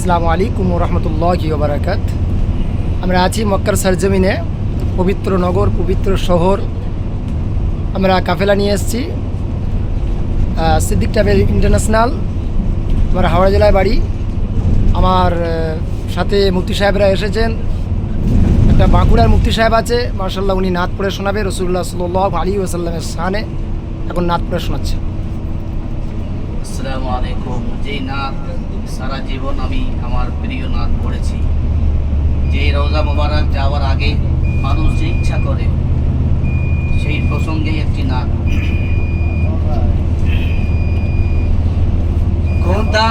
আসসালামু আলাইকুম রহমতুল্লাহ বারাকাত আমরা আছি মক্কার সরজমিনে, পবিত্র নগর, পবিত্র শহর। আমরা কাফেলা নিয়ে এসেছি সিদ্দিক ট্রাভেল ইন্টারন্যাশনাল, আমার হাওড়া জেলায় বাড়ি। আমার সাথে মুফতি সাহেবরা এসেছেন। একটা বাঁকুড়ার মুফতি সাহেব আছে মার্শাল্লাহ উনি নাথ পড়ে শোনাবে রসুল্লাহ সাল্লাহ আলী ওসাল্লামের স্থানে এখন নাথ পড়ে শোনাচ্ছে। আসসালামু আলাইকুম। যেই নাথ সারা জীবন আমি আমার প্রিয় নাথ পড়েছি যে রোজা মোবারক যাওয়ার আগে মানুষ যে ইচ্ছা করে সেই প্রসঙ্গে একটি নাথ খোদা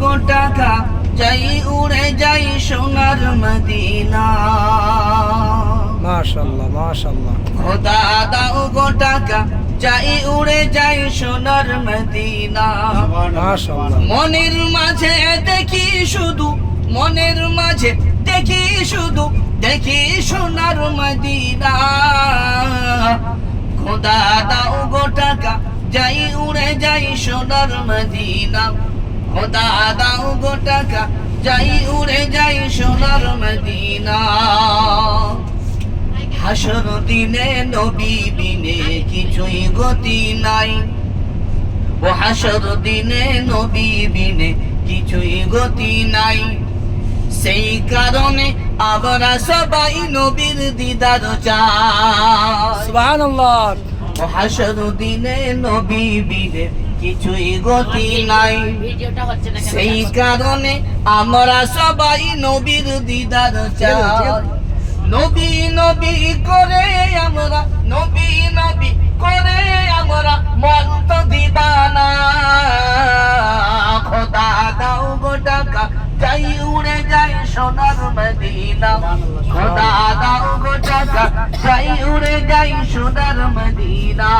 গো টাকা যাই উড়ে যাই সোনার মদিনা। মাশাল্লাহ মাশাল্লাহ। খোদা দাও গো টাকা যাই উড়ে যাই সোনার মদিনা। মনের মাঝে দেখি শুধু মনের মাঝে দেখি শুধু দেখি সোনার মদিনা। খোদা দাও গো টাকা যাই উড়ে যাই সোনার মদিনা। খোদা দাও গো টাকা যাই উড়ে যাই সোনার মদিনা। হাসর দিনে নবী বিনে কিছুই গতি নাই। ও হাসর দিনে নবী বিনে কিছুই গতি নাই। সেই কারণে আমরা সবাই নবীর দিদার চাই। সুবহানাল্লাহ। ও হাসর দিনে নবী বিনে কিছুই গতি নাই। সেই কারণে আমরা সবাই নবীর দিদার চাই। নবী নবী করে আমরা, নবী নবী করে আমরা মন তো দিবানা। খোদা দাও গো টাকা, যাই উড়ে যাই সোনার মদিনা। খোদা দাও গো টাকা, যাই উড়ে যাই সোনার মদিনা।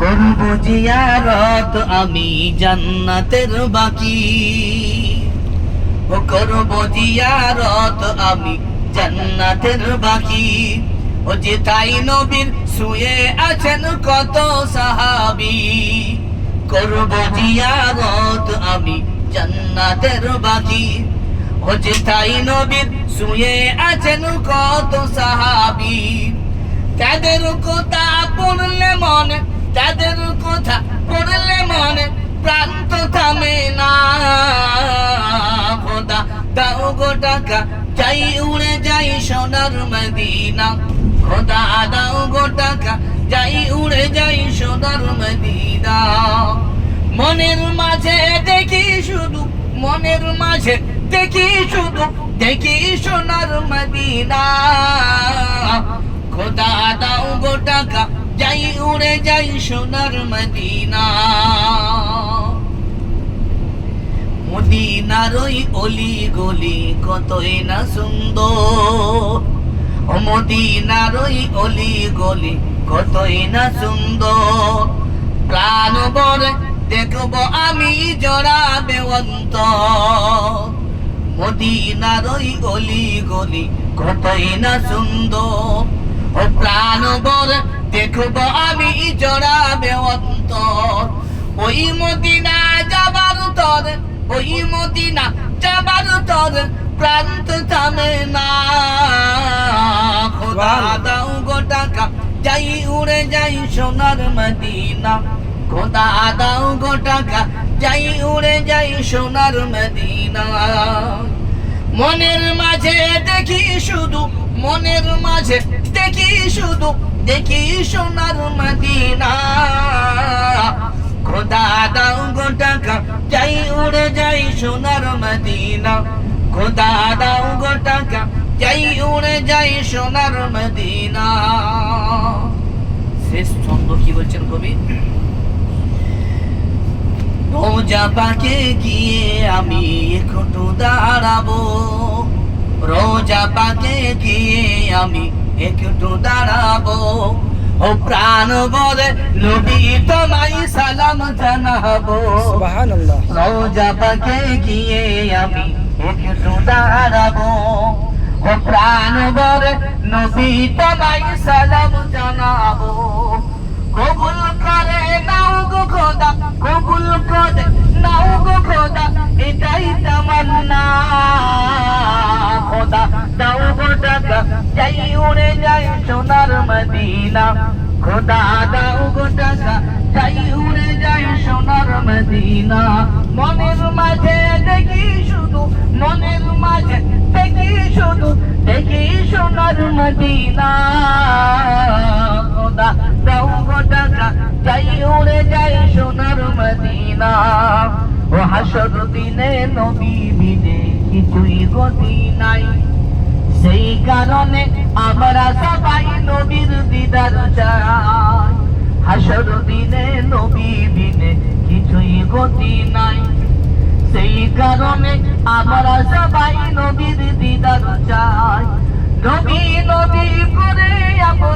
করব জিয়ারত আমি জান্নাতের বাকি। করব জিয়ারত আমি জান্নাতের বাকি। ও যে তাই নবীর শুয়ে আছেন কত সাহাবি। করব জিয়ারত আমি জান্নাতের বাকি। ও যে তাই নবীর শুয়ে আছেন কত সাহাবি। তাদের কথা পড়লে মনে, তাদের কথা পড়লে টাকা যাই উড়ে যাই সোনার মদিনা। খোদা দাও গো টাকা যাই উড়ে যাই সোনার মদিনা। মনের মাঝে দেখি শুধু, মনের মাঝে দেখি শুধু, দেখি সোনার মদিনা। খোদা দাও গো টাকা যাই উড়ে যাই সোনার মদিনা। মদিনার ওই অলি গলি কতই না সুন্দর। ও মদিনার অলি গলি কতই না সুন্দর। প্রাণ বরে দেখব আমি জড়াবে অন্তর মদিনার ওই অলি গলি কতই না সুন্দর। ও প্রাণ বর দেখব আমি জড়াবে অন্তর ওই মদিনা ওই মদিনা যাবার তর প্রান্ত থামে না। খোদা দাও গো টাকা যাই উড়ে যাই সোনার মদিনা। খোদা দাও গো টাকা যাই উড়ে যাই সোনার মদিনা। মনের মাঝে দেখি শুধু মনের মাঝে দেখি শুধু দেখি সোনার মদিনা। খোদা দাও গো যাই উড়ে যাই সোনার মদিনা। খোদা দাও গো যাই উড়ে যাই সোনার মদিনা। শেষ ছন্দ কি বলছেন কবি? রোজা পাকে গিয়ে আমি একটু দাঁড়াবো। রোজা পাকে গিয়ে আমি একটু দাঁড়াবো। ও প্রাণ বরে নবী তোমায় সালাম জানাব। সুবহানাল্লাহ। পাকে গিয়ে আমি একটু দাঁড়াবো ও প্রাণ বরে নবী তোমায় সালাম জানাব। কবুল করে নাও গো খোদা কবুল করে যাই সোনার মদিনা। খোদা দাও গো টাকা, যাই উড়ে যাই সোনার মদিনা। মনের মাঝে দেখি শুধু, মনের মাঝে দেখি শুধু, দেখি সোনার মদিনা। খোদা দাও গো টাকা, যাই উড়ে যাই সোনার মদিনা। ও হাসর দিনে নবী বিনে কিছুই গতি নাই। সেই কারণে আমরা সবাই নবীর দিদার চাই। হাসর দিনে, নবী বিনে কিছুই গতি নাই। সেই কারণে আমরা সবাই নবীর দিদার চাই। নবী নবী করে আমরা